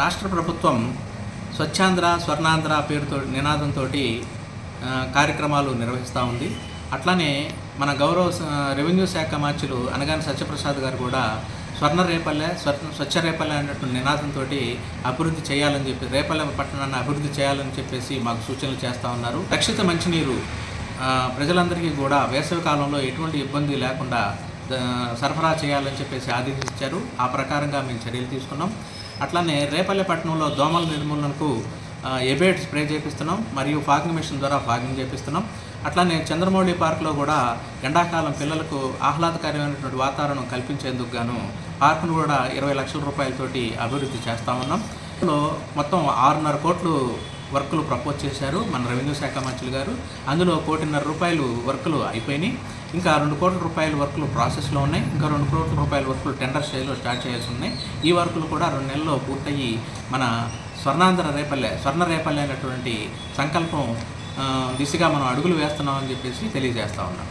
రాష్ట్ర ప్రభుత్వం స్వచ్ఛాంధ్ర స్వర్ణాంధ్ర పేరుతో నినాదంతో కార్యక్రమాలు నిర్వహిస్తూ ఉంది. అట్లానే మన గౌరవ రెవెన్యూ శాఖ మార్చులు అనగాని సత్యప్రసాద్ గారు కూడా స్వర్ణ రేపల్లె స్వచ్ఛ రేపల్లె అన్నట్టు నినాదంతో అభివృద్ధి చేయాలని చెప్పి రేపల్లె పట్టణాన్ని అభివృద్ధి చేయాలని చెప్పేసి మాకు సూచనలు చేస్తూ ఉన్నారు. రక్షిత మంచినీరు ప్రజలందరికీ కూడా వేసవి కాలంలో ఎటువంటి ఇబ్బంది లేకుండా సరఫరా చేయాలని చెప్పేసి ఆదేశించారు. ఆ ప్రకారంగా మేము చర్యలు తీసుకున్నాం. అట్లానే రేపల్లెపట్నంలో దోమల నిర్మూలనకు ఎబేట్ స్ప్రే చేపిస్తున్నాం మరియు ఫాగింగ్ మిషన్ ద్వారా ఫాగింగ్ చేపిస్తున్నాం. అట్లానే చంద్రమౌళి పార్క్లో కూడా ఎండాకాలం పిల్లలకు ఆహ్లాదకరమైనటువంటి వాతావరణం కల్పించేందుకు గాను పార్కును కూడా ఇరవై లక్షల రూపాయలతోటి అభివృద్ధి చేస్తా ఉన్నాం. మొత్తం ఆరున్నర కోట్లు వర్కులు ప్రపోజ్ చేశారు మన రెవెన్యూ శాఖ మంత్రులు గారు. అందులో కోటిన్నర రూపాయలు వర్కులు అయిపోయినాయి. ఇంకా రెండు కోట్ల రూపాయల వర్కులు ప్రాసెస్లో ఉన్నాయి. ఇంకా రెండు కోట్ల రూపాయల వర్కులు టెండర్ స్టేజ్లో స్టార్ట్ చేయాల్సి ఉన్నాయి. ఈ వర్కులు కూడా రెండు నెలల్లో పూర్తయ్యి మన స్వర్ణాంధ్ర రేపల్లె స్వర్ణ రేపల్లె అనేటువంటి సంకల్పం దిశగా మనం అడుగులు వేస్తున్నామని చెప్పేసి తెలియజేస్తా ఉన్నాం.